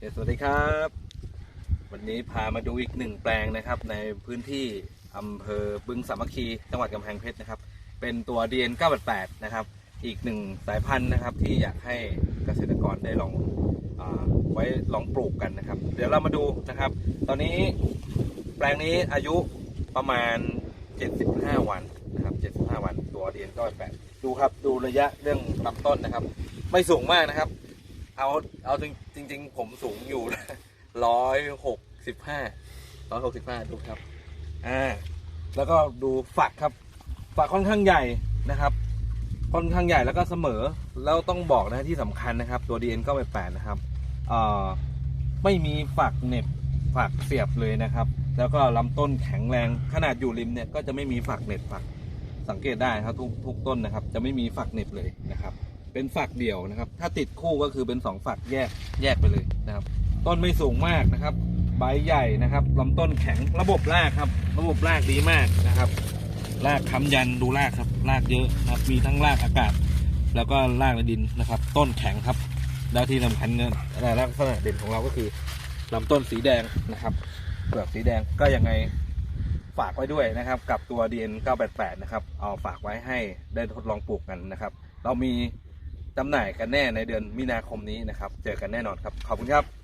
เดี๋ยวสวัสดีครับ วันนี้พามาดูอีกหนึ่งแปลงนะครับ ในพื้นที่อำเภอบึงสามัคคีจังหวัดกำแพงเพชรนะครับ เป็นตัว DN 988นะครับ อีกหนึ่งสายพันธุ์นะครับ ที่อยากให้เกษตรกรได้ลองอไว้ลองปลูกกันนะครับ เดี๋ยวเรามาดูนะครับ ตอนนี้แปลงนี้อายุประมาณ 75 วันนะครับ 75 วัน ตัว DN 988ดูครับดูระยะเรื่องลำต้นนะครับ ไม่สูงมากนะครับ เอาเอาจริงจริง ๆ ผมสูงอยู่ร้อยหกสิบห้าร้อยหกสิบห้าดูครับอ่าแล้วก็ดูฝักครับ ฝักค่อนข้างใหญ่นะครับ ค่อนข้างใหญ่แล้วก็เสมอแล้วต้องบอกนะที่สำคัญนะครับ ตัว DN ก็ไปแปดนะครับเอ่อไม่มีฝักเหน็บฝักเสียบเลยนะครับ แล้วก็ลำต้นแข็งแรงขนาดอยู่ริมเนี่ยก็จะไม่มีฝักเหน็บฝักสังเกตได้ครับทุกทุกต้นนะครับ จะไม่มีฝักเหน็บเลยนะครับ เป็นฝักเดี่ยวนะครับ ถ้าติดคู่ก็คือเป็นสองฝักแยกแยกไปเลยนะครับ ต้นไม่สูงมากนะครับ ใบใหญ่นะครับลำต้นแข็งระบบรากครับ ระบบรากดีมากนะครับรากค้ำยันดูรากครับรากเยอะนะครับ มีทั้งรากอากาศ แล้วก็รากในดินนะครับ ต้นแข็งครับ แล้วที่สำคัญเนี่ยลักษณะเด่นของเราก็คือลำต้นสีแดงนะครับเปลือกสีแดงก็ยังไงฝากไว้ด้วยนะครับ กับตัว DN 988 นะครับ เอาฝากไว้ให้ได้ทดลองปลูกกันนะครับ เรามี จำหน่ายกันแน่ในเดือนมีนาคมนี้นะครับ เจอกันแน่นอนครับ ขอบคุณครับ